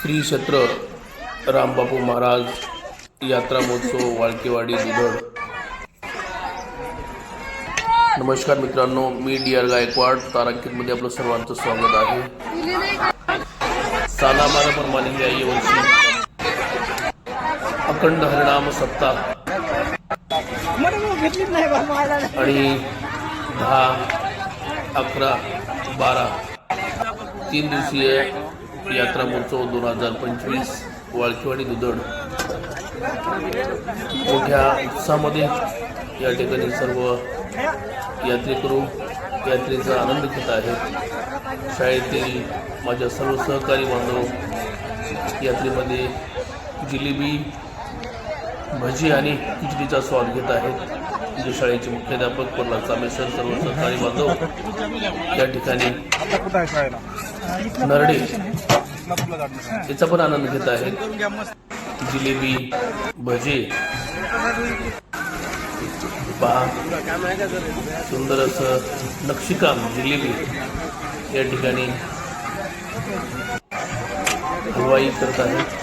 श्री क्षेत्र रामबापू महाराज यात्रा महोत्सव वाळकेवाडी दुधड. नमस्कार मित्रांनो मी डी आर गायकवाड तारांकितमध्ये आपलं सर्वांचं स्वागत आहे. सालामानाप्रमाणे या वर्षी अखंड हरिणाम सप्ताह आणि दहा अकरा बारा. तीन दिवसीय यात्रा महोत्सव दोन हजार पंचवीस वाळकीवाडी दुधड. मोठ्या उत्साहामध्ये या ठिकाणी सर्व यात्रेकरू यात्रेचा आनंद घेत आहेत. शाळेतील माझ्या सर्व सहकारी बांधव यात्रेमध्ये जिलेबी भजी आणि खिचडीचा स्वाद घेत आहेत. जे शाळेचे मुख्याध्यापक प्रल्हाद सामेश्वर सर्व सहकारी बांधव या ठिकाणी नरडे याचा पण आनंद घेत आहेत जिलेबी भजे. पहा सुंदर असं नक्षीकाम जिलेबी या ठिकाणी हलवाई करत आहेत.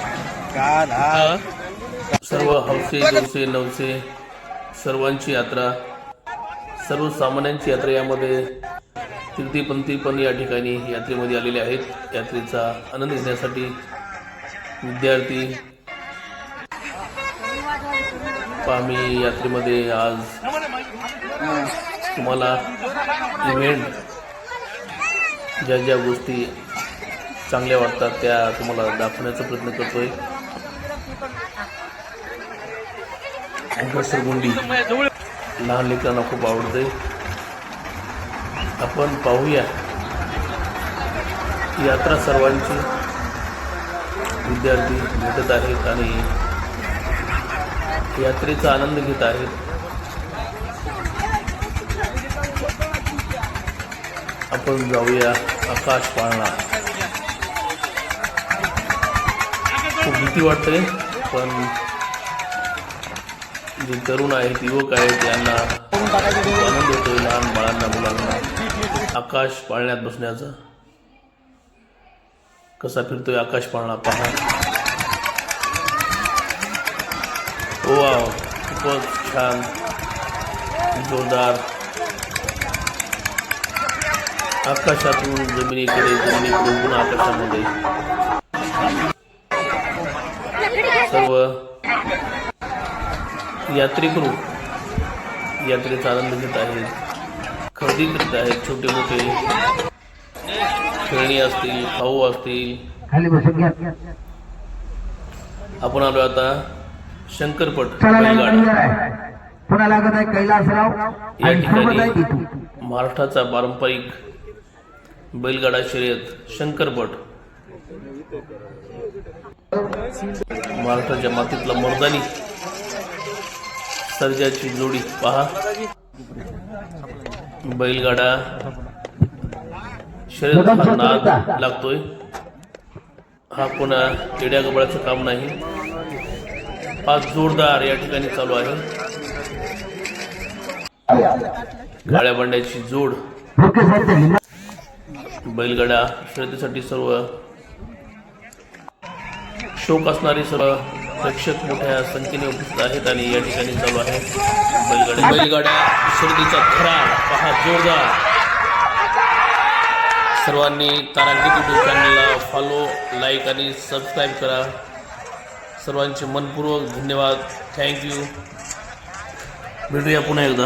सर्व हौसे गौसे नवसे सर्वांची यात्रा सर्वसामान्यांची यात्रा यामध्ये तीर्थीपंथी पण या ठिकाणी यात्रेमध्ये आलेले आहेत. यात्रेचा आनंद घेण्यासाठी विद्यार्थी आम्ही यात्रेमध्ये आज तुम्हाला इव्हेंट ज्या ज्या गोष्टी चांगल्या वाटतात त्या तुम्हाला दाखवण्याचा प्रयत्न करतोय. घसरगुंडी लहान लेकरांना खूप आवडते. आपण पाहूया यात्रा सर्वांची. विद्यार्थी भेटत आहेत आणि यात्रेचा आनंद घेत आहेत. आपण जाऊया आकाश पाळणा. खूप भीती वाटते पण जे तरुण आहेत युवक आहेत त्यांना आनंद होतोय लहान बाळांना मुलांना. आकाश पाळण्यात बसण्याचा. कसा फिरतोय आकाश पाळणा पहा. ओ वा खूपच छान. जोरदार. आकाशातून जमिनीकडे जमिनीकडून पुन्हा आकाशामध्ये. सर्व यात्रेकरू यात्रेचा आनंद घेत आहेत. खरेदी करीत आहेत छोटे मोठे. खेळणी असतील खाऊ असतील. आपण आलो आता शंकरपट कैलासराव. या ठिकाणी महाराष्ट्राचा पारंपरिक बैलगाडा शर्यत शंकरपट. महाराष्ट्राच्या मातीतला मर्दानी. सर्जाची जोडी पहा. बैलगाडा. शरीर नाद लागतोय. हा पुन्हा येड्या गबळाचं काम नाही. पाच जोरदार या ठिकाणी चालू आहे. गाड्या बंड्याची जोड. बैलगाडा साहेब शर्यतीसाठी सर्व शोक असणारी सर्व प्रेक्षक मोठ्या संख्येने उपस्थित आहेत आणि या ठिकाणी चालू आहे बैलगाड्या बैलगाड्या शर्दीचा थरार पहा जोरदार. सर्वांनी तारांकित यूट्यूब चॅनलला फॉलो लाईक आणि सबस्क्राईब करा. सर्वांचे मनपूर्वक धन्यवाद. थँक्यू भेटूया पुन्हा एकदा.